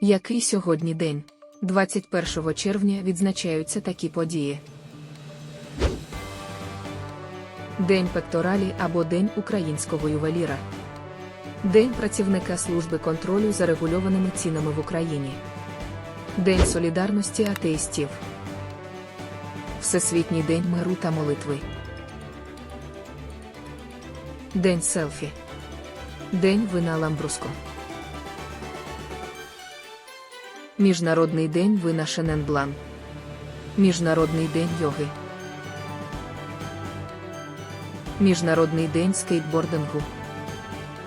Який сьогодні день? 21 червня відзначаються такі події. День пекторалі або День українського ювеліра. День працівника служби контролю за регульованими цінами в Україні. День солідарності атеїстів. Всесвітній день миру та молитви. День селфі. День вина Ламбруско. Міжнародний день вина Шененблан. Міжнародний день йоги. Міжнародний день скейтбордингу.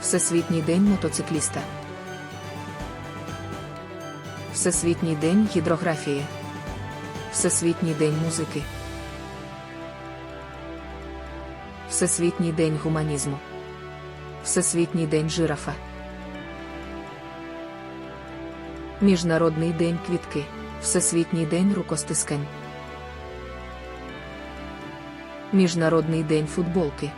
Всесвітній день мотоцикліста. Всесвітній день гідрографії. Всесвітній день музики. Всесвітній день гуманізму. Всесвітній день жирафа. Міжнародний день квітки. Всесвітній день рукостискань. Міжнародний день футболки.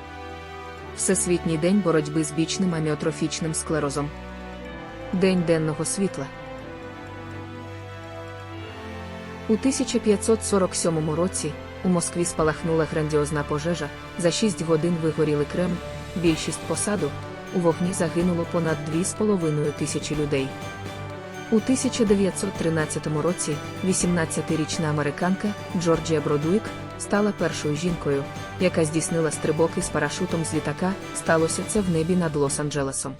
Всесвітній день боротьби з бічним аміотрофічним склерозом. День денного світла. У 1547 році у Москві спалахнула грандіозна пожежа, за 6 годин вигоріли Кремль, більшість посаду, у вогні загинуло понад 2,5 тисячі людей. У 1913 році 18-річна американка Джорджія Бродуїк стала першою жінкою, яка здійснила стрибок із парашутом з літака. Сталося це в небі над Лос-Анджелесом.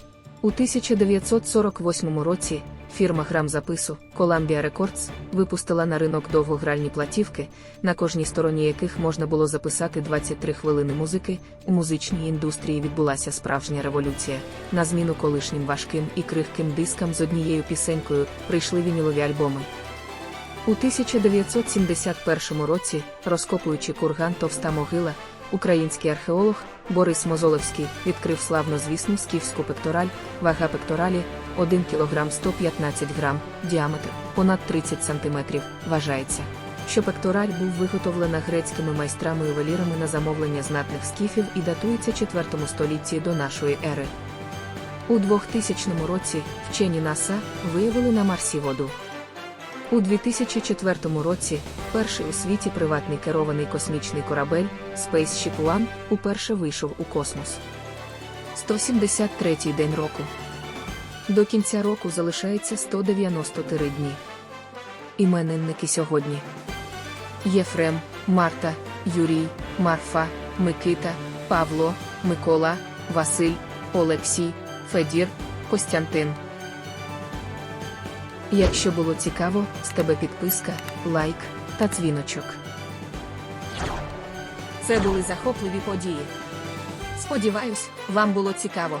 У 1948 році фірма грамзапису Columbia Records випустила на ринок довгогральні платівки, на кожній стороні яких можна було записати 23 хвилини музики. У музичній індустрії відбулася справжня революція. На зміну колишнім важким і крихким дискам з однією пісенькою прийшли вінілові альбоми. У 1971 році, розкопуючи курган Товста могила, український археолог Борис Мозолевський відкрив славнозвісну скіфську пектораль, вага пекторалі 1 кг 115 г, діаметр понад 30 см, вважається, що пектораль був виготовлена грецькими майстрами-ювелірами на замовлення знатних скіфів і датується 4 столітті до нашої ери. У 2000 році вчені НАСА виявили на Марсі воду. У 2004 році перший у світі приватний керований космічний корабель Spaceship One уперше вийшов у космос. 173-й день року. До кінця року залишається 193 дні. Іменинники сьогодні. Єфрем, Марта, Юрій, Марфа, Микита, Павло, Микола, Василь, Олексій, Федір, Костянтин. Якщо було цікаво, з тебе підписка, лайк та дзвіночок. Це були захопливі події. Сподіваюсь, вам було цікаво.